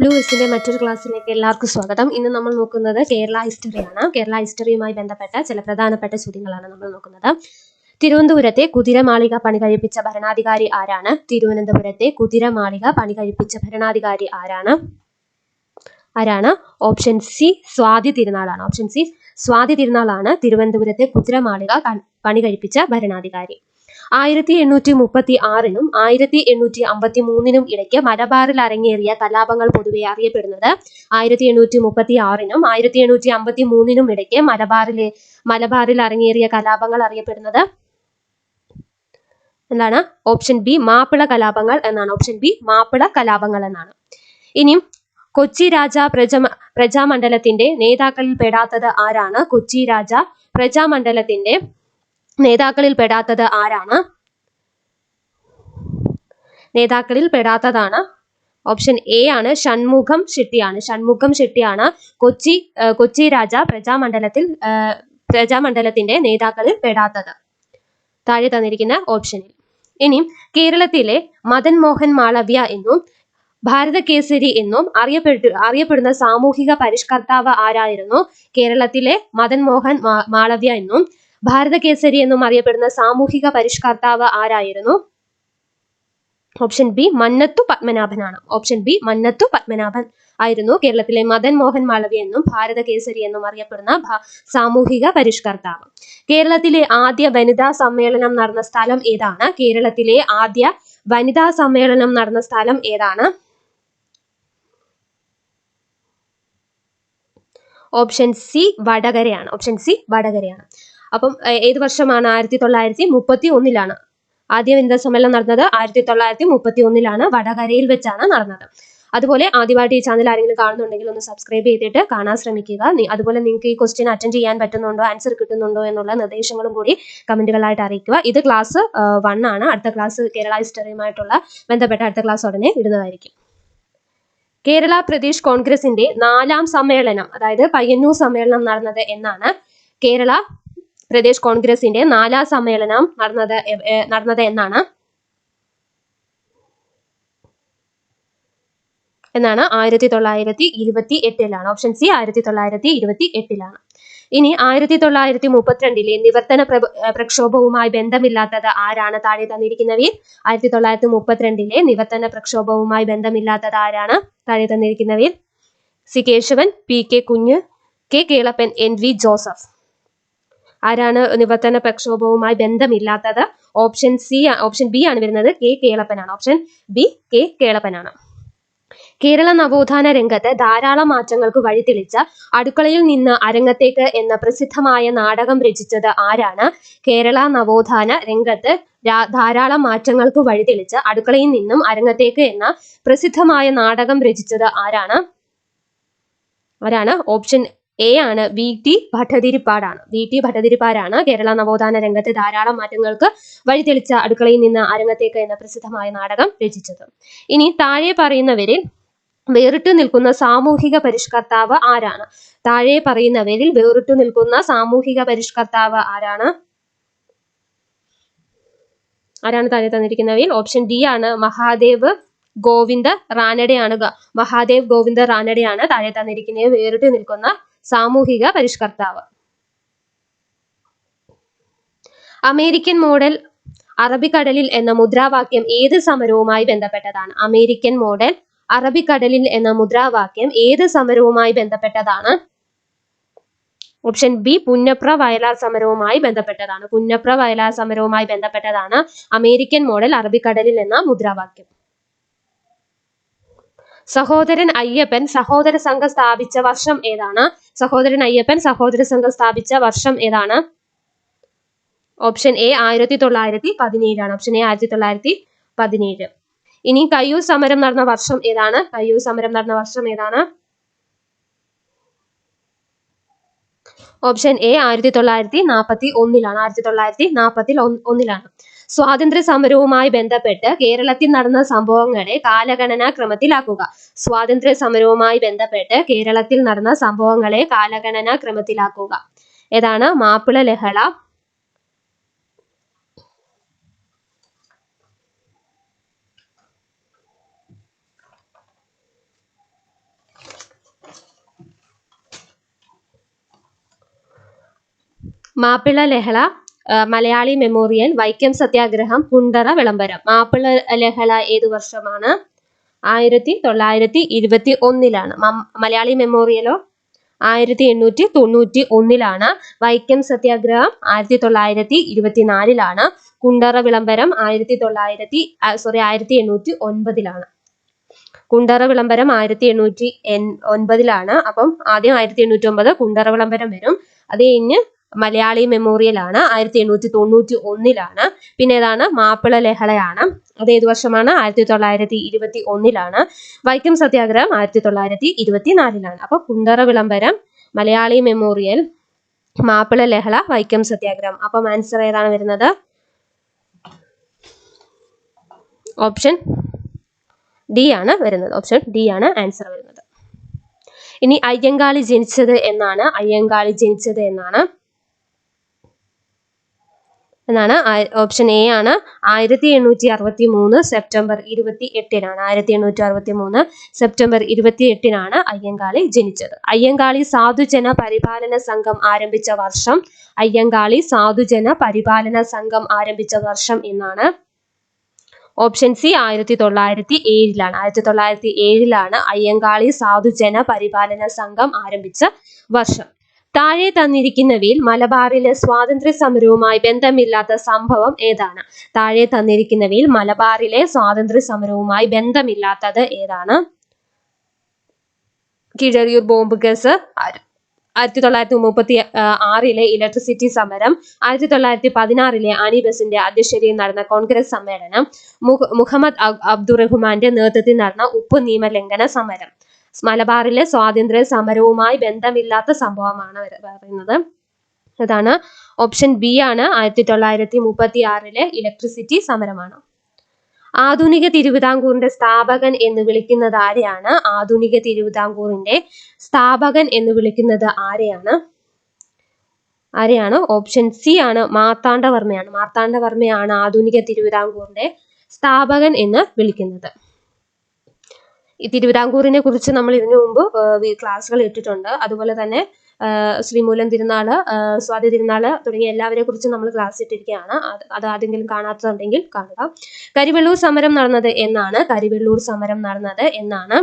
Blue എസിന്റെ മറ്റൊരു ക്ലാസ്സിലേക്ക് എല്ലാവർക്കും സ്വാഗതം. ഇന്ന് നമ്മൾ നോക്കുന്നത് കേരള ഹിസ്റ്ററിയാണ് കേരള ഹിസ്റ്ററിയുമായി ബന്ധപ്പെട്ട ചില പ്രധാനപ്പെട്ട ചോദ്യങ്ങളാണ് നമ്മൾ നോക്കുന്നത്. തിരുവനന്തപുരത്തെ കുതിരമാളിക പണി കഴിപ്പിച്ച ഭരണാധികാരി ആരാണ്? തിരുവനന്തപുരത്തെ കുതിരമാളിക പണി കഴിപ്പിച്ച ഭരണാധികാരി ആരാണ്? ആരാണ്? ഓപ്ഷൻ സി സ്വാതി തിരുനാളാണ്. ഓപ്ഷൻ സി സ്വാതി തിരുനാളാണ് തിരുവനന്തപുരത്തെ കുതിരമാളിക പണി കഴിപ്പിച്ച ഭരണാധികാരി. ആയിരത്തി എണ്ണൂറ്റി മുപ്പത്തി ആറിനും ആയിരത്തി എണ്ണൂറ്റി അമ്പത്തി മൂന്നിനും ഇടയ്ക്ക് മലബാറിൽ അരങ്ങേറിയ കലാപങ്ങൾ പൊതുവെ അറിയപ്പെടുന്നത്. ആയിരത്തി എണ്ണൂറ്റി മുപ്പത്തി ആറിനും ആയിരത്തി എണ്ണൂറ്റി അമ്പത്തി മൂന്നിനും ഇടയ്ക്ക് മലബാറിലെ മലബാറിൽ അരങ്ങേറിയ കലാപങ്ങൾ അറിയപ്പെടുന്നത്. എന്താണ്? ഓപ്ഷൻ ബി മാപ്പിള കലാപങ്ങൾ എന്നാണ്. ഓപ്ഷൻ ബി മാപ്പിള കലാപങ്ങൾ എന്നാണ്. ഇനിയും കൊച്ചി രാജ പ്രജ പ്രജാമണ്ഡലത്തിന്റെ നേതാക്കളിൽ പെടാത്തത് ആരാണ്? കൊച്ചി രാജ പ്രജാമണ്ഡലത്തിന്റെ നേതാക്കളിൽ പെടാത്തത് ആരാണ്? നേതാക്കളിൽ പെടാത്തതാണ് ഓപ്ഷൻ എ ആണ് ഷൺമുഖം ഷെട്ടിയാണ്. ഷൺമുഖം ഷെട്ടിയാണ് കൊച്ചി കൊച്ചി രാജ പ്രജാമണ്ഡലത്തിൽ പ്രജാമണ്ഡലത്തിന്റെ നേതാക്കളിൽ പെടാത്തത് താഴെ തന്നിരിക്കുന്ന ഓപ്ഷനിൽ ഇനി കേരളത്തിലെ മദൻ മോഹൻ മാളവ്യ എന്നും ഭാരതകേസരി എന്നും അറിയപ്പെട്ടു അറിയപ്പെടുന്ന സാമൂഹിക പരിഷ്കർത്താവ് ആരായിരുന്നു? കേരളത്തിലെ മദൻ മോഹൻ മാളവ്യ എന്നും ഭാരതകേസരി എന്നും അറിയപ്പെടുന്ന സാമൂഹിക പരിഷ്കർത്താവ് ആരായിരുന്നു? ഓപ്ഷൻ ബി മന്നത്തു പത്മനാഭനാണ്. ഓപ്ഷൻ ബി മന്നത്തു പത്മനാഭൻ ആയിരുന്നു. കേരളത്തിലെ മദൻ മോഹൻ മാളവി എന്നും ഭാരതകേസരി എന്നും അറിയപ്പെടുന്ന സാമൂഹിക പരിഷ്കർത്താവ്. കേരളത്തിലെ ആദ്യ വനിതാ സമ്മേളനം നടന്ന സ്ഥലം ഏതാണ്? കേരളത്തിലെ ആദ്യ വനിതാ സമ്മേളനം നടന്ന സ്ഥലം ഏതാണ്? ഓപ്ഷൻ സി വടകരയാണ്. ഓപ്ഷൻ സി വടകരയാണ്. അപ്പം ഏത് വർഷമാണ് ആയിരത്തി തൊള്ളായിരത്തി മുപ്പത്തി ഒന്നിലാണ് ആദ്യ വനിതാ സമ്മേളനം നടന്നത്? ആയിരത്തി തൊള്ളായിരത്തി മുപ്പത്തി ഒന്നിലാണ് വടകരയിൽ വെച്ചാണ് നടന്നത്. അതുപോലെ ആദ്യമായിട്ട് ഈ ചാനൽ ആരെങ്കിലും കാണുന്നുണ്ടെങ്കിൽ ഒന്ന് സബ്സ്ക്രൈബ് ചെയ്തിട്ട് കാണാൻ ശ്രമിക്കുക. അതുപോലെ നിങ്ങൾക്ക് ഈ ക്വസ്റ്റ്യൻ അറ്റൻഡ് ചെയ്യാൻ പറ്റുന്നുണ്ടോ ആൻസർ കിട്ടുന്നുണ്ടോ എന്നുള്ള നിർദ്ദേശങ്ങളും കൂടി കമന്റുകളായിട്ട് അറിയിക്കുക. ഇത് ക്ലാസ് വൺ ആണ്. അടുത്ത ക്ലാസ് കേരള ഹിസ്റ്ററിയുമായിട്ടുള്ള ബന്ധപ്പെട്ട അടുത്ത ക്ലാസ് ഉടനെ ഇടുന്നതായിരിക്കും. കേരള പ്രദേശ് കോൺഗ്രസിന്റെ നാലാം സമ്മേളനം അതായത് പയ്യന്നൂർ സമ്മേളനം നടന്നത് എന്നാണ് കേരള പ്രദേശ് കോൺഗ്രസിന്റെ നാലാം സമ്മേളനം നടന്നത് നടന്നത് എന്നാണ്. എന്നാണ് ആയിരത്തി തൊള്ളായിരത്തി ഇരുപത്തി എട്ടിലാണ് ഓപ്ഷൻ സി ആയിരത്തി തൊള്ളായിരത്തി ഇരുപത്തി എട്ടിലാണ് ഇനി ആയിരത്തി തൊള്ളായിരത്തി മുപ്പത്തിരണ്ടിലെ നിവർത്തന പ്രക്ഷോഭവുമായി ബന്ധമില്ലാത്തത് ആരാണ് താഴെ തന്നിരിക്കുന്നവയിൽ? ആയിരത്തി തൊള്ളായിരത്തി മുപ്പത്തിരണ്ടിലെ നിവർത്തന പ്രക്ഷോഭവുമായി ബന്ധമില്ലാത്തത് ആരാണ് താഴെ തന്നിരിക്കുന്നവയിൽ? C Kesavan P K Kunju K Kelappan N V Joseph. ആരാണ് നിവർത്തന പ്രക്ഷോഭവുമായി ബന്ധമില്ലാത്തത്? ഓപ്ഷൻ സി ഓപ്ഷൻ ബി ആണ് വരുന്നത്. കെ കേളപ്പനാണ്. ഓപ്ഷൻ ബി കെ കേളപ്പനാണ്. കേരള നവോത്ഥാന രംഗത്ത് ധാരാളം മാറ്റങ്ങൾക്ക് വഴിതെളിച്ച അടുക്കളയിൽ നിന്ന് അരങ്ങത്തേക്ക് എന്ന പ്രസിദ്ധമായ നാടകം രചിച്ചത് ആരാണ്? കേരള നവോത്ഥാന രംഗത്ത് ധാരാളം മാറ്റങ്ങൾക്ക് വഴിതെളിച്ച അടുക്കളയിൽ നിന്നും അരങ്ങത്തേക്ക് എന്ന പ്രസിദ്ധമായ നാടകം രചിച്ചത് ആരാണ്? ആരാണ്? ഓപ്ഷൻ എ ആണ് വി ടി ഭട്ടതിരിപ്പാടാണ്. വി ടി ഭട്ടതിരിപ്പാടാണ് കേരള നവോത്ഥാന രംഗത്ത് ധാരാളം മാറ്റങ്ങൾക്ക് വഴിതെളിച്ച അടുക്കളയിൽ നിന്ന് അരങ്ങത്തേക്ക് എന്ന പ്രസിദ്ധമായ നാടകം രചിച്ചത്. ഇനി താഴെ പറയുന്നവരിൽ വേറിട്ട് നിൽക്കുന്ന സാമൂഹിക പരിഷ്കർത്താവ് ആരാണ്? താഴെ പറയുന്നവരിൽ വേറിട്ട് നിൽക്കുന്ന സാമൂഹിക പരിഷ്കർത്താവ് ആരാണ്? ആരാണ് താഴെ തന്നിരിക്കുന്നവയിൽ? ഓപ്ഷൻ ഡി ആണ് മഹാദേവ് ഗോവിന്ദ റാനഡയാണ്. മഹാദേവ് ഗോവിന്ദ റാനഡയാണ് താഴെ തന്നിരിക്കുന്നത്. വേറിട്ട് നിൽക്കുന്ന സാമൂഹിക പരിഷ്കർത്താവ്. അമേരിക്കൻ മോഡൽ അറബിക്കടലിൽ എന്ന മുദ്രാവാക്യം ഏത് സമരവുമായി ബന്ധപ്പെട്ടതാണ്? അമേരിക്കൻ മോഡൽ അറബിക്കടലിൽ എന്ന മുദ്രാവാക്യം ഏത് സമരവുമായി ബന്ധപ്പെട്ടതാണ്? ഓപ്ഷൻ ബി പുന്നപ്ര വയലാർ സമരവുമായി ബന്ധപ്പെട്ടതാണ്. പുന്നപ്ര വയലാർ സമരവുമായി ബന്ധപ്പെട്ടതാണ് അമേരിക്കൻ മോഡൽ അറബിക്കടലിൽ എന്ന മുദ്രാവാക്യം. സഹോദരൻ അയ്യപ്പൻ സഹോദര സംഘം സ്ഥാപിച്ച വർഷം ഏതാണ്? സഹോദരൻ അയ്യപ്പൻ സഹോദര സംഘം സ്ഥാപിച്ച വർഷം ഏതാണ്? ഓപ്ഷൻ എ ആയിരത്തി തൊള്ളായിരത്തി പതിനേഴാണ് ഓപ്ഷൻ എ ആയിരത്തി തൊള്ളായിരത്തി പതിനേഴ് ഇനി കയ്യൂർ സമരം നടന്ന വർഷം ഏതാണ്? കയ്യൂർ സമരം നടന്ന വർഷം ഏതാണ്? ഓപ്ഷൻ എ ആയിരത്തി തൊള്ളായിരത്തി നാൽപ്പത്തി ഒന്നിലാണ് ആയിരത്തി തൊള്ളായിരത്തി നാൽപ്പത്തി ഒന്നിലാണ് സ്വാതന്ത്ര്യ സമരവുമായി ബന്ധപ്പെട്ട് കേരളത്തിൽ നടന്ന സംഭവങ്ങളെ കാലഗണനാ ക്രമത്തിലാക്കുക. സ്വാതന്ത്ര്യ സമരവുമായി ബന്ധപ്പെട്ട് കേരളത്തിൽ നടന്ന സംഭവങ്ങളെ കാലഗണനാ ക്രമത്തിലാക്കുക. ഏതാണ്? മാപ്പിള ലഹള. മാപ്പിള ലഹള. മലയാളി മെമ്മോറിയൽ വൈക്കം സത്യാഗ്രഹം കുണ്ടറ വിളംബരം. മാപ്പിള ലഹള ഏത് വർഷമാണ്? ആയിരത്തി തൊള്ളായിരത്തി ഇരുപത്തി ഒന്നിലാണ്. മലയാളി മെമ്മോറിയലോ? ആയിരത്തി എണ്ണൂറ്റി തൊണ്ണൂറ്റി ഒന്നിലാണ്. വൈക്കം സത്യാഗ്രഹം ആയിരത്തി തൊള്ളായിരത്തി ഇരുപത്തിനാലിലാണ്. കുണ്ടറ വിളംബരം ആയിരത്തി തൊള്ളായിരത്തി സോറി ആയിരത്തി എണ്ണൂറ്റി ഒൻപതിലാണ്. കുണ്ടറ വിളംബരം ആയിരത്തി എണ്ണൂറ്റി എൺ ഒൻപതിലാണ്. അപ്പം ആദ്യം ആയിരത്തി എണ്ണൂറ്റി ഒമ്പത് കുണ്ടറ വിളംബരം വരും. അത് കഴിഞ്ഞ് മലയാളി മെമ്മോറിയൽ ആണ് ആയിരത്തി എണ്ണൂറ്റി തൊണ്ണൂറ്റി ഒന്നിലാണ് പിന്നെ ഏതാണ് മാപ്പിള ലഹളയാണ്. അത് ഏത് വർഷമാണ്? ആയിരത്തി തൊള്ളായിരത്തി ഇരുപത്തി ഒന്നിലാണ് വൈക്കം സത്യാഗ്രഹം ആയിരത്തി തൊള്ളായിരത്തി ഇരുപത്തി നാലിലാണ് അപ്പൊ കുണ്ടറ വിളംബരം മലയാളി മെമ്മോറിയൽ മാപ്പിള ലഹള വൈക്കം സത്യാഗ്രഹം. അപ്പം ആൻസർ ഏതാണ് വരുന്നത്? ഓപ്ഷൻ ഡി ആണ് വരുന്നത്. ഓപ്ഷൻ ഡി ആണ് ആൻസർ വരുന്നത്. ഇനി അയ്യങ്കാളി ജനിച്ചത് എന്നാണ്. അയ്യങ്കാളി ജനിച്ചത് എന്നാണ്. എന്നാണ് ഓപ്ഷൻ എ ആണ്. ആയിരത്തി എണ്ണൂറ്റി അറുപത്തി മൂന്ന് സെപ്റ്റംബർ ഇരുപത്തി എട്ടിനാണ് ആയിരത്തി എണ്ണൂറ്റി അറുപത്തി മൂന്ന് സെപ്റ്റംബർ ഇരുപത്തി എട്ടിനാണ് അയ്യങ്കാളി ജനിച്ചത്. അയ്യങ്കാളി സാധുജന പരിപാലന സംഘം ആരംഭിച്ച വർഷം അയ്യങ്കാളി സാധുജന പരിപാലന സംഘം ആരംഭിച്ച വർഷം എന്നാണ്. ഓപ്ഷൻ സി ആയിരത്തി തൊള്ളായിരത്തി ഏഴിലാണ് ആയിരത്തി തൊള്ളായിരത്തി ഏഴിലാണ് അയ്യങ്കാളി സാധുജന പരിപാലന സംഘം ആരംഭിച്ച വർഷം. താഴെ തന്നിരിക്കുന്നവയിൽ മലബാറിലെ സ്വാതന്ത്ര്യ സമരവുമായി ബന്ധമില്ലാത്ത സംഭവം ഏതാണ്? താഴെ തന്നിരിക്കുന്നവയിൽ മലബാറിലെ സ്വാതന്ത്ര്യ സമരവുമായി ബന്ധമില്ലാത്തത് ഏതാണ്? കിഴറിയൂർ ബോംബ് കേസ് ആയിരത്തി തൊള്ളായിരത്തി മുപ്പത്തി ആറിലെ ഇലക്ട്രിസിറ്റി സമരം ആയിരത്തി തൊള്ളായിരത്തി പതിനാറിലെ അനി ബസിന്റെ അധ്യക്ഷതയിൽ നടന്ന കോൺഗ്രസ് സമ്മേളനം മുഹ- മുഹമ്മദ് അബ്ദുറഹ്മാന്റെ നേതൃത്വത്തിൽ നടന്ന ഉപ്പ് നിയമലംഘന സമരം. മലബാറിലെ സ്വാതന്ത്ര്യ സമരവുമായി ബന്ധമില്ലാത്ത സംഭവമാണ് പറയുന്നത്. അതാണ് ഓപ്ഷൻ ബി ആണ്. ആയിരത്തി തൊള്ളായിരത്തി മുപ്പത്തി ആറിലെ ഇലക്ട്രിസിറ്റി സമരമാണ്. ആധുനിക തിരുവിതാംകൂറിന്റെ സ്ഥാപകൻ എന്ന് വിളിക്കുന്നത് ആരെയാണ്? ആധുനിക തിരുവിതാംകൂറിന്റെ സ്ഥാപകൻ എന്ന് വിളിക്കുന്നത് ആരെയാണ്? ആരെയാണ്? ഓപ്ഷൻ സി ആണ്. മാർത്താണ്ഡവർമ്മയാണ്. മാർത്താണ്ഡവർമ്മയാണ് ആധുനിക തിരുവിതാംകൂറിന്റെ സ്ഥാപകൻ എന്ന് വിളിക്കുന്നത്. ഈ തിരുവിതാംകൂറിനെ കുറിച്ച് നമ്മൾ ഇതിനു മുമ്പ് ക്ലാസ്സുകൾ ഇട്ടിട്ടുണ്ട്. അതുപോലെ തന്നെ ശ്രീമൂലം തിരുനാൾ സ്വാതി തിരുനാൾ തുടങ്ങിയ എല്ലാവരെ കുറിച്ചും നമ്മൾ ക്ലാസ് ഇട്ടിരിക്കുകയാണ്. അത് ആരെങ്കിലും കാണാത്തതുണ്ടെങ്കിൽ കാണുക. കരിവെള്ളൂർ സമരം നടന്നത് എന്നാണ്. കരിവെള്ളൂർ സമരം നടന്നത് എന്നാണ്.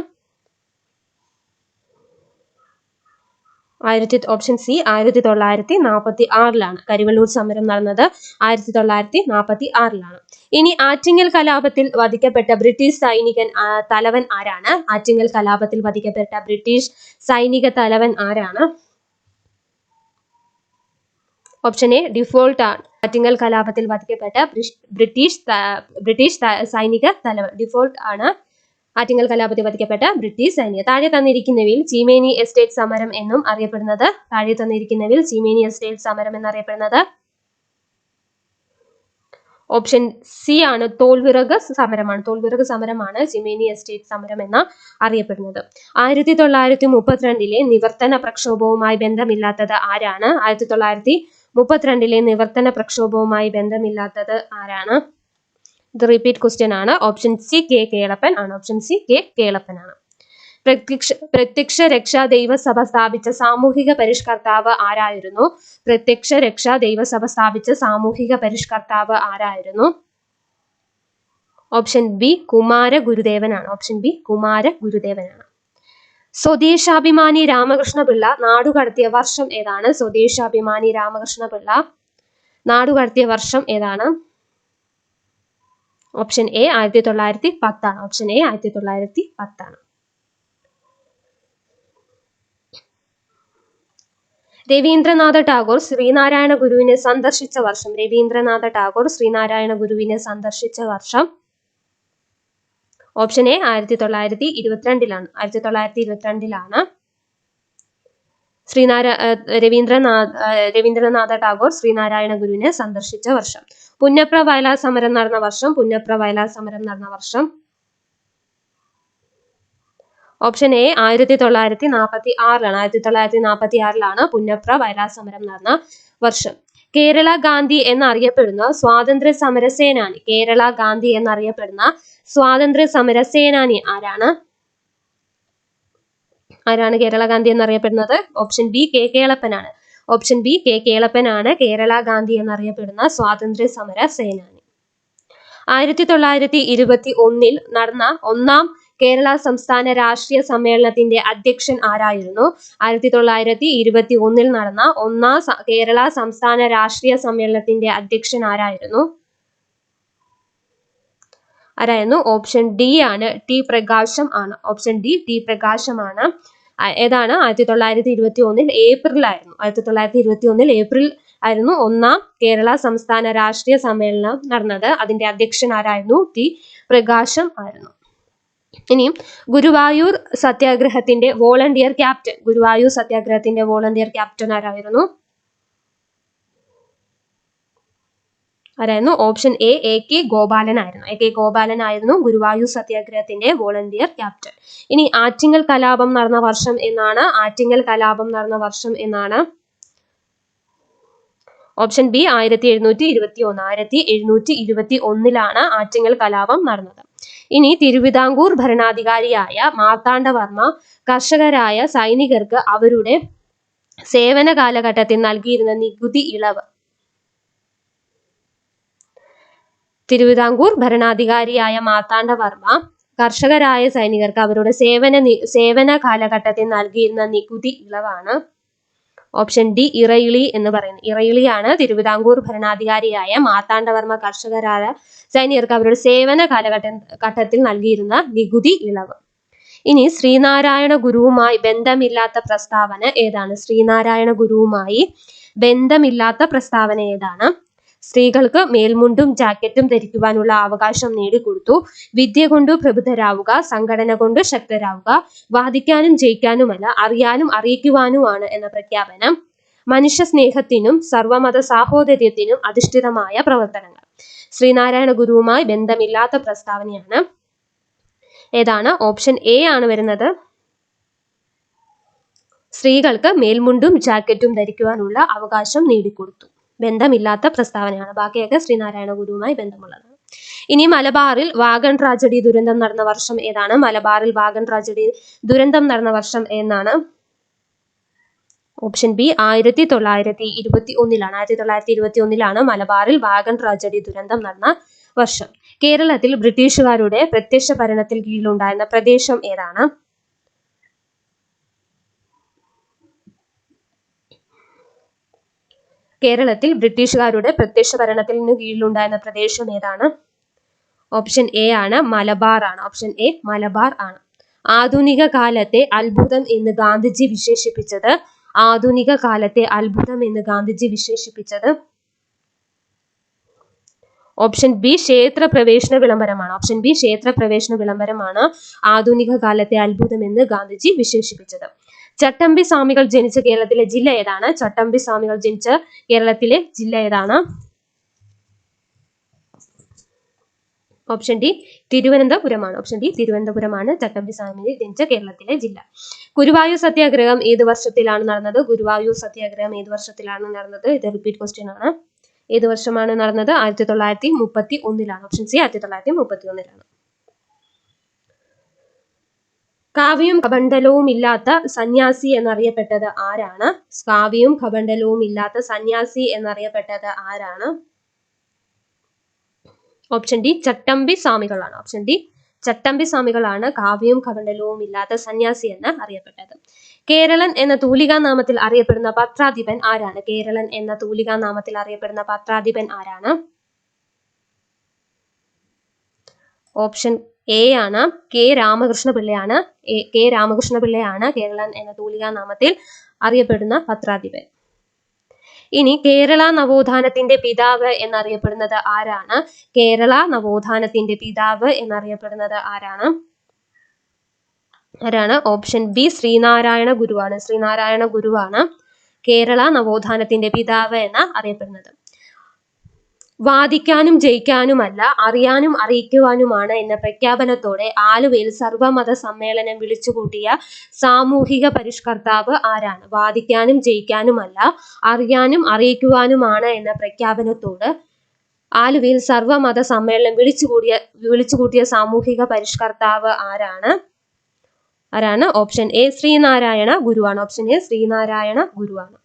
ആയിരത്തി ഓപ്ഷൻ സി ആയിരത്തി തൊള്ളായിരത്തി നാൽപ്പത്തി ആറിലാണ് കരിവെള്ളൂർ സമരം നടന്നത്. ആയിരത്തി തൊള്ളായിരത്തി നാൽപ്പത്തി ആറിലാണ്. ഇനി ആറ്റിങ്ങൽ കലാപത്തിൽ വധിക്കപ്പെട്ട ബ്രിട്ടീഷ് സൈനികൻ തലവൻ ആരാണ്? ആറ്റിങ്ങൽ കലാപത്തിൽ വധിക്കപ്പെട്ട ബ്രിട്ടീഷ് സൈനിക തലവൻ ആരാണ്? ഓപ്ഷൻ എ ഡിഫോൾട്ട് ആണ്. ആറ്റിങ്ങൽ കലാപത്തിൽ വധിക്കപ്പെട്ട ബ്രിട്ടീഷ് ബ്രിട്ടീഷ് സൈനിക തലവൻ. ഡിഫോൾട്ട് ആണ്. ആറ്റിങ്ങൽ കലാപത്തിൽ വധിക്കപ്പെട്ട ബ്രിട്ടീഷ് സൈന്യ. താഴെ തന്നിരിക്കുന്നവയിൽ ചീമേനി എസ്റ്റേറ്റ് സമരം എന്നും അറിയപ്പെടുന്നത്. താഴെ തന്നിരിക്കുന്നവയിൽ ചീമേനി എസ്റ്റേറ്റ് സമരം എന്നറിയപ്പെടുന്നത്. ഓപ്ഷൻ സി ആണ് തോൽവിറക് സമരമാണ്. തോൽവിറക് സമരമാണ് ചിമേനി എസ്റ്റേറ്റ് സമരം എന്ന അറിയപ്പെടുന്നത്. ആയിരത്തി തൊള്ളായിരത്തി മുപ്പത്തിരണ്ടിലെ നിവർത്തന പ്രക്ഷോഭവുമായി ബന്ധമില്ലാത്തത് ആരാണ്? ആയിരത്തി തൊള്ളായിരത്തി മുപ്പത്തിരണ്ടിലെ നിവർത്തന പ്രക്ഷോഭവുമായി ബന്ധമില്ലാത്തത് ആരാണ്? ഇത് റിപ്പീറ്റ് ക്വസ്റ്റ്യൻ ആണ്. ഓപ്ഷൻ സി കെ കേളപ്പൻ ആണ്. ഓപ്ഷൻ സി കെ കേളപ്പൻ ആണ്. പ്രത്യക്ഷ പ്രത്യക്ഷ രക്ഷാ ദൈവസഭ സ്ഥാപിച്ച സാമൂഹിക പരിഷ്കർത്താവ് ആരായിരുന്നു? പ്രത്യക്ഷ രക്ഷാ ദൈവസഭ സ്ഥാപിച്ച സാമൂഹിക പരിഷ്കർത്താവ് ആരായിരുന്നു? ഓപ്ഷൻ ബി കുമാര ഗുരുദേവനാണ്. ഓപ്ഷൻ ബി കുമാര ഗുരുദേവനാണ്. സ്വദേശാഭിമാനി രാമകൃഷ്ണപിള്ള നാടുകടത്തിയ വർഷം ഏതാണ്? സ്വദേശാഭിമാനി രാമകൃഷ്ണപിള്ള നാടുകടത്തിയ വർഷം ഏതാണ്? ഓപ്ഷൻ എ ആയിരത്തി തൊള്ളായിരത്തി പത്താണ് ഓപ്ഷൻ എ ആയിരത്തി തൊള്ളായിരത്തി പത്താണ് രവീന്ദ്രനാഥ ടാഗോർ ശ്രീനാരായണ ഗുരുവിനെ സന്ദർശിച്ച വർഷം. രവീന്ദ്രനാഥ ടാഗോർ ശ്രീനാരായണ ഗുരുവിനെ സന്ദർശിച്ച വർഷം. ഓപ്ഷൻ എ ആയിരത്തി തൊള്ളായിരത്തി ഇരുപത്തിരണ്ടിലാണ് ആയിരത്തി തൊള്ളായിരത്തി ഇരുപത്തിരണ്ടിലാണ് ശ്രീനാരായ രവീന്ദ്രനാഥ് രവീന്ദ്രനാഥ ടാഗോർ ശ്രീനാരായണ ഗുരുവിനെ സന്ദർശിച്ച വർഷം. പുന്നപ്ര വയലാർ സമരം നടന്ന വർഷം പുന്നപ്ര വയലാർ സമരം നടന്ന വർഷം. ഓപ്ഷൻ എ ആയിരത്തി തൊള്ളായിരത്തി നാൽപ്പത്തി ആറിലാണ് ആയിരത്തി തൊള്ളായിരത്തി നാൽപ്പത്തി ആറിലാണ് പുന്നപ്ര വയലാർ സമരം നടന്ന വർഷം. കേരള ഗാന്ധി എന്നറിയപ്പെടുന്ന സ്വാതന്ത്ര്യ സമര സേനാനി കേരള ഗാന്ധി എന്നറിയപ്പെടുന്ന സ്വാതന്ത്ര്യ സമര സേനാനി ആരാണ്? ആരാണ് കേരള ഗാന്ധി എന്നറിയപ്പെടുന്നത്? Option B K. കേളപ്പനാണ്. Option B K കേളപ്പനാണ് കേരള ഗാന്ധി എന്നറിയപ്പെടുന്ന സ്വാതന്ത്ര്യ സമര സേനാനി. ആയിരത്തി തൊള്ളായിരത്തി ഇരുപത്തി ഒന്നിൽ നടന്ന ഒന്നാം കേരള സംസ്ഥാന രാഷ്ട്രീയ സമ്മേളനത്തിന്റെ അധ്യക്ഷൻ ആരായിരുന്നു? ആയിരത്തി തൊള്ളായിരത്തി ഇരുപത്തി ഒന്നിൽ നടന്ന ഒന്നാം കേരള സംസ്ഥാന രാഷ്ട്രീയ സമ്മേളനത്തിന്റെ അധ്യക്ഷൻ ആരായിരുന്നു? ആരായിരുന്നു? ഓപ്ഷൻ ഡി ആണ് ടി പ്രകാശം ആണ്. ഓപ്ഷൻ ഡി ടി പ്രകാശമാണ്. ഏതാണ്? ആയിരത്തി തൊള്ളായിരത്തി ഇരുപത്തി ഒന്നിൽ ഏപ്രിലായിരുന്നു. ആയിരത്തി തൊള്ളായിരത്തി ഇരുപത്തി ഒന്നിൽ ഏപ്രിൽ ആയിരുന്നു ഒന്നാം കേരള സംസ്ഥാന രാഷ്ട്രീയ സമ്മേളനം നടന്നത്. അതിന്റെ അധ്യക്ഷൻ ആരായിരുന്നു? ടി. പ്രകാശം ആയിരുന്നു. ഇനിയും ഗുരുവായൂർ സത്യാഗ്രഹത്തിന്റെ വോളണ്ടിയർ ക്യാപ്റ്റൻ. ഗുരുവായൂർ സത്യാഗ്രഹത്തിന്റെ വോളണ്ടിയർ ക്യാപ്റ്റൻ ആരായിരുന്നു? ആരായിരുന്നു option A A K Gopalan ആയിരുന്നു. എ കെ ഗോപാലൻ ആയിരുന്നു ഗുരുവായൂർ സത്യാഗ്രഹത്തിന്റെ വോളണ്ടിയർ ക്യാപ്റ്റൻ ഇനി ആറ്റിങ്ങൽ കലാപം നടന്ന വർഷം എന്നാണ് ആറ്റിങ്ങൽ കലാപം നടന്ന വർഷം എന്നാണ് ഓപ്ഷൻ ബി ആയിരത്തി എഴുന്നൂറ്റി ഇരുപത്തി ഒന്ന് ആയിരത്തി എഴുന്നൂറ്റി ഇരുപത്തി ഒന്നിലാണ് ആറ്റിങ്ങൽ കലാപം നടന്നത്. ഇനി തിരുവിതാംകൂർ ഭരണാധികാരിയായ മാർത്താണ്ഡവർമ്മ കർഷകരായ സൈനികർക്ക് അവരുടെ സേവന കാലഘട്ടത്തിൽ നൽകിയിരുന്ന നികുതി ഇളവ് തിരുവിതാംകൂർ ഭരണാധികാരിയായ മാർത്താണ്ഡവർമ്മ കർഷകരായ സൈനികർക്ക് അവരുടെ സേവന സേവന കാലഘട്ടത്തിൽ നൽകിയിരുന്ന നികുതി ഇളവാണ്. ഓപ്ഷൻ ഡി ഇറയിളി എന്ന് പറയുന്നത് ഇറയിളിയാണ് തിരുവിതാംകൂർ ഭരണാധികാരിയായ മാർത്താണ്ഡവർമ്മ കർഷകരായ സൈനികർക്ക് അവരുടെ സേവന കാലഘട്ട ഘട്ടത്തിൽ നൽകിയിരുന്ന നികുതി ഇളവ്. ഇനി ശ്രീനാരായണ ഗുരുവുമായി ബന്ധമില്ലാത്ത പ്രസ്താവന ഏതാണ്? ശ്രീനാരായണ ഗുരുവുമായി ബന്ധമില്ലാത്ത പ്രസ്താവന ഏതാണ്? സ്ത്രീകൾക്ക് മേൽമുണ്ടും ജാക്കറ്റും ധരിക്കുവാനുള്ള അവകാശം നേടിക്കൊടുത്തു. വിദ്യ കൊണ്ട് പ്രബുദ്ധരാവുക സംഘടന കൊണ്ട് ശക്തരാവുക വാദിക്കാനും ജയിക്കാനുമല്ല അറിയാനും അറിയിക്കുവാനുമാണ് എന്ന പ്രഖ്യാപനം. മനുഷ്യ സ്നേഹത്തിനും സർവമത സാഹോദര്യത്തിനും അധിഷ്ഠിതമായ പ്രവർത്തനങ്ങൾ. ശ്രീനാരായണ ഗുരുവുമായി ബന്ധമില്ലാത്ത പ്രസ്താവനയാണ്. ഏതാണ്? ഓപ്ഷൻ എ ആണ് വരുന്നത്. സ്ത്രീകൾക്ക് മേൽമുണ്ടും ജാക്കറ്റും ധരിക്കുവാനുള്ള അവകാശം നേടിക്കൊടുത്തു. ബന്ധമില്ലാത്ത പ്രസ്താവനയാണ്. ബാക്കിയൊക്കെ ശ്രീനാരായണ ഗുരുവുമായി ബന്ധമുള്ളതാണ്. ഇനി മലബാറിൽ വാഗൺ ട്രാജഡി ദുരന്തം നടന്ന വർഷം ഏതാണ്? മലബാറിൽ വാഗൺ ട്രാജഡി ദുരന്തം നടന്ന വർഷം എന്നാണ് ഓപ്ഷൻ ബി ആയിരത്തി തൊള്ളായിരത്തി ഇരുപത്തി ഒന്നിലാണ് ആയിരത്തി തൊള്ളായിരത്തി ഇരുപത്തി ഒന്നിലാണ് മലബാറിൽ വാഗൺ ട്രാജഡി ദുരന്തം നടന്ന വർഷം. കേരളത്തിൽ ബ്രിട്ടീഷുകാരുടെ പ്രത്യക്ഷ ഭരണത്തിൽ കീഴിലുണ്ടായിരുന്ന പ്രദേശം ഏതാണ്? കേരളത്തിൽ ബ്രിട്ടീഷുകാരുടെ പ്രത്യക്ഷ ഭരണത്തിൽ നിന്ന് കീഴിലുണ്ടായിരുന്ന പ്രദേശം ഏതാണ്? ഓപ്ഷൻ എ ആണ് മലബാർ ആണ്. ഓപ്ഷൻ എ മലബാർ ആണ്. ആധുനിക കാലത്തെ അത്ഭുതം എന്ന് ഗാന്ധിജി വിശേഷിപ്പിച്ചത്. ആധുനിക കാലത്തെ അത്ഭുതം എന്ന് ഗാന്ധിജി വിശേഷിപ്പിച്ചത്. ഓപ്ഷൻ ബി ക്ഷേത്ര പ്രവേശന വിളംബരമാണ്. ഓപ്ഷൻ ബി ക്ഷേത്ര പ്രവേശന വിളംബരമാണ് ആധുനിക കാലത്തെ അത്ഭുതം എന്ന് ഗാന്ധിജി വിശേഷിപ്പിച്ചത്. ചട്ടമ്പി സ്വാമികൾ ജനിച്ച കേരളത്തിലെ ജില്ല ഏതാണ്? ചട്ടമ്പി സ്വാമികൾ ജനിച്ച കേരളത്തിലെ ജില്ല ഏതാണ്? ഓപ്ഷൻ ഡി തിരുവനന്തപുരമാണ്. ഓപ്ഷൻ ഡി തിരുവനന്തപുരമാണ് ചട്ടമ്പി സ്വാമി ജനിച്ച കേരളത്തിലെ ജില്ല. ഗുരുവായൂർ സത്യാഗ്രഹം ഏത് വർഷത്തിലാണ് നടന്നത്? ഗുരുവായൂർ സത്യാഗ്രഹം ഏത് വർഷത്തിലാണ് നടന്നത്? ഇത് റിപ്പീറ്റ് ക്വസ്റ്റ്യൻ ആണ്. ഏത് വർഷമാണ് നടന്നത്? ആയിരത്തി തൊള്ളായിരത്തി മുപ്പത്തി ഒന്നിലാണ്. ഓപ്ഷൻ സി ആയിരത്തി തൊള്ളായിരത്തി മുപ്പത്തി ഒന്നിലാണ്. കാവ്യവും കബണ്ഡലവും ഇല്ലാത്ത സന്യാസി എന്നറിയപ്പെട്ടത് ആരാണ്? കാവ്യവും കബണ്ഡലവും ഇല്ലാത്ത സന്യാസി എന്നറിയപ്പെട്ടത് ആരാണ്? ഓപ്ഷൻ ഡി ചട്ടമ്പി സ്വാമികളാണ്. ഓപ്ഷൻ ഡി ചട്ടമ്പി സ്വാമികളാണ് കാവ്യവും കബണ്ഡലവും ഇല്ലാത്ത സന്യാസി എന്ന് അറിയപ്പെട്ടത്. കേരളൻ എന്ന തൂലികാ നാമത്തിൽ അറിയപ്പെടുന്ന പത്രാധിപൻ ആരാണ്? കേരളൻ എന്ന തൂലികാ നാമത്തിൽ അറിയപ്പെടുന്ന പത്രാധിപൻ ആരാണ്? ഓപ്ഷൻ എ ആണ്. കെ രാമകൃഷ്ണ പിള്ളയാണ്. കെ രാമകൃഷ്ണ പിള്ളയാണ് കേരളൻ എന്ന തൂലികാ നാമത്തിൽ അറിയപ്പെടുന്ന പത്രാധിപൻ. ഇനി കേരള നവോത്ഥാനത്തിന്റെ പിതാവ് എന്നറിയപ്പെടുന്നത് ആരാണ്? കേരള നവോത്ഥാനത്തിന്റെ പിതാവ് എന്നറിയപ്പെടുന്നത് ആരാണ്? ആരാണ്? ഓപ്ഷൻ ബി ശ്രീനാരായണ ഗുരുവാണ്. ശ്രീനാരായണ ഗുരുവാണ് കേരള നവോത്ഥാനത്തിന്റെ പിതാവ് എന്ന് അറിയപ്പെടുന്നത്. വാദിക്കാനും ജയിക്കാനുമല്ല അറിയാനും അറിയിക്കുവാനുമാണ് എന്ന പ്രഖ്യാപനത്തോടെ ആലുവയിൽ സർവമത സമ്മേളനം വിളിച്ചുകൂട്ടിയ സാമൂഹിക പരിഷ്കർത്താവ് ആരാണ്? വാദിക്കാനും ജയിക്കാനുമല്ല അറിയാനും അറിയിക്കുവാനുമാണ് എന്ന പ്രഖ്യാപനത്തോട് ആലുവയിൽ സർവമത സമ്മേളനം വിളിച്ചുകൂടിയ വിളിച്ചുകൂട്ടിയ സാമൂഹിക പരിഷ്കർത്താവ് ആരാണ്? ആരാണ്? ഓപ്ഷൻ എ ശ്രീനാരായണ ഗുരുവാണ്. ഓപ്ഷൻ എ ശ്രീനാരായണ ഗുരുവാണ്.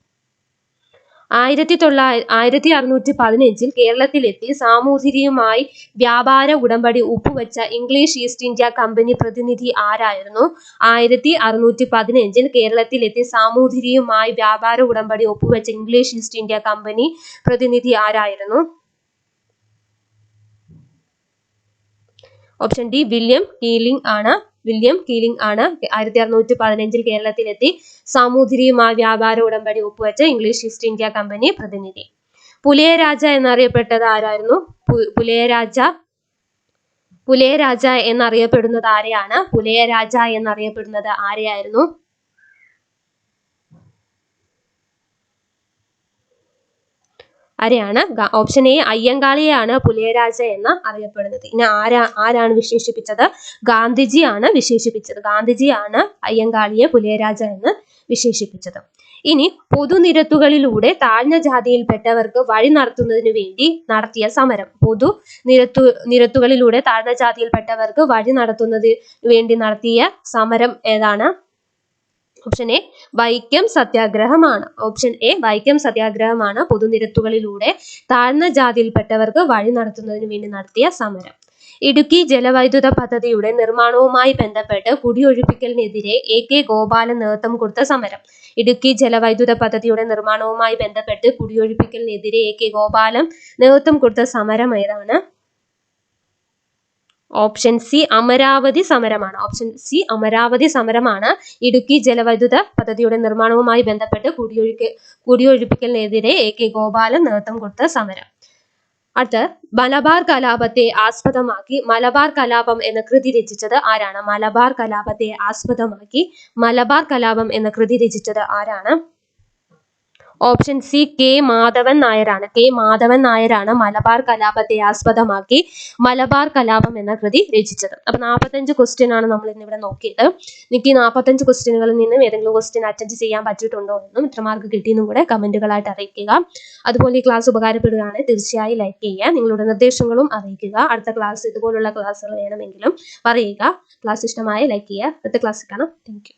ആയിരത്തി തൊള്ളായി ആയിരത്തി അറുന്നൂറ്റി പതിനഞ്ചിൽ കേരളത്തിലെത്തി സാമൂതിരിയുമായി വ്യാപാര ഉടമ്പടി ഒപ്പുവെച്ച ഇംഗ്ലീഷ് ഈസ്റ്റ് ഇന്ത്യ കമ്പനി പ്രതിനിധി ആരായിരുന്നു? ആയിരത്തി അറുന്നൂറ്റി പതിനഞ്ചിൽ കേരളത്തിലെത്തി സാമൂതിരിയുമായി വ്യാപാര ഉടമ്പടി ഒപ്പുവെച്ച ഇംഗ്ലീഷ് ഈസ്റ്റ് ഇന്ത്യ കമ്പനി പ്രതിനിധി ആരായിരുന്നു? ഓപ്ഷൻ ഡി വില്യം കീലിംഗ് ആണ്. വില്യം കീലിംഗ് ആണ്. ആയിരത്തി അറുന്നൂറ്റി പതിനഞ്ചിൽ കേരളത്തിലെത്തി. സാമൂതിരിയുമായി വ്യാപാര ഉടമ്പടി ഒപ്പുവെച്ച ഇംഗ്ലീഷ് ഈസ്റ്റ് ഇന്ത്യ കമ്പനി പ്രതിനിധി. പുലയരാജ എന്നറിയപ്പെട്ടത് ആരായിരുന്നു? പുലയരാജ പുലയരാജ എന്നറിയപ്പെടുന്നത് ആരെയാണ്? പുലയരാജ എന്നറിയപ്പെടുന്നത് ആരെയായിരുന്നു? ആരെയാണ്? ഓപ്ഷൻ എ അയ്യങ്കാളിയെയാണ് പുലിയരാജ എന്ന് അറിയപ്പെടുന്നത്. ഇനി ആരാ ആരാണ് വിശേഷിപ്പിച്ചത്? ഗാന്ധിജിയാണ് വിശേഷിപ്പിച്ചത്. ഗാന്ധിജിയാണ് അയ്യങ്കാളിയെ പുലിയരാജ എന്ന് വിശേഷിപ്പിച്ചത്. ഇനി പൊതുനിരത്തുകളിലൂടെ താഴ്ന്ന ജാതിയിൽപ്പെട്ടവർക്ക് വഴി നടത്തുന്നതിനു വേണ്ടി നടത്തിയ സമരം. പൊതു നിരത്തു നിരത്തുകളിലൂടെ താഴ്ന്ന ജാതിയിൽപ്പെട്ടവർക്ക് വഴി നടത്തുന്നതിന് വേണ്ടി നടത്തിയ സമരം ഏതാണ്? ഓപ്ഷൻ എ വൈക്കം സത്യാഗ്രഹമാണ്. ഓപ്ഷൻ എ വൈക്കം സത്യാഗ്രഹമാണ്. പൊതുനിരത്തുകളിലൂടെ താഴ്ന്ന ജാതിയിൽപ്പെട്ടവർക്ക് വഴി നടത്തുന്നതിന് വേണ്ടി നടത്തിയ സമരം. ഇടുക്കി ജലവൈദ്യുത പദ്ധതിയുടെ നിർമ്മാണവുമായി ബന്ധപ്പെട്ട് കുടിയൊഴിപ്പിക്കലിനെതിരെ എ കെ ഗോപാലൻ നേതൃത്വം കൊടുത്ത സമരം. ഇടുക്കി ജലവൈദ്യുത പദ്ധതിയുടെ നിർമ്മാണവുമായി ബന്ധപ്പെട്ട് കുടിയൊഴിപ്പിക്കലിനെതിരെ എ കെ ഗോപാലൻ നേതൃത്വം കൊടുത്ത സമരം ഏതാണ് ഓപ്ഷൻ സി അമരാവതി സമരമാണ്. ഓപ്ഷൻ സി അമരാവതി സമരമാണ്. ഇടുക്കി ജലവൈദ്യുത പദ്ധതിയുടെ നിർമ്മാണവുമായി ബന്ധപ്പെട്ട് കുടിയൊഴുക്ക് കുടിയൊഴിപ്പിക്കലിനെതിരെ എ കെ ഗോപാലൻ നേതൃത്വം കൊടുത്ത സമരം. അടുത്ത് മലബാർ കലാപത്തെ ആസ്പദമാക്കി മലബാർ കലാപം എന്ന കൃതി രചിച്ചത് ആരാണ്? മലബാർ കലാപത്തെ ആസ്പദമാക്കി മലബാർ കലാപം എന്ന കൃതി രചിച്ചത് ആരാണ്? ഓപ്ഷൻ സി കെ മാധവൻ നായരാണ്. കെ മാധവൻ നായരാണ് മലബാർ കലാപത്തെ ആസ്പദമാക്കി മലബാർ കലാപം എന്ന കൃതി രചിച്ചത്. അപ്പൊ നാൽപ്പത്തഞ്ച് ക്വസ്റ്റ്യൻ ആണ് നമ്മൾ ഇന്നിവിടെ നോക്കിയത്. എനിക്ക് ഈ നാൽപ്പത്തഞ്ച് ക്വസ്റ്റ്യനുകളിൽ നിന്നും ഏതെങ്കിലും ക്വസ്റ്റ്യൻ അറ്റൻഡ് ചെയ്യാൻ പറ്റിയിട്ടുണ്ടോ എന്നും ഇത്രമാർക്ക് കിട്ടിയെന്നും കൂടെ കമന്റുകളായിട്ട് അറിയിക്കുക. അതുപോലെ ഈ ക്ലാസ് ഉപകാരപ്പെടുകയാണെങ്കിൽ തീർച്ചയായും ലൈക്ക് ചെയ്യുക. നിങ്ങളുടെ നിർദ്ദേശങ്ങളും അറിയിക്കുക. അടുത്ത ക്ലാസ് ഇതുപോലുള്ള ക്ലാസ്സുകൾ വേണമെങ്കിലും പറയുക. ക്ലാസ് ഇഷ്ടമായ ലൈക്ക് ചെയ്യുക. അടുത്ത ക്ലാസ് കാണാം. താങ്ക്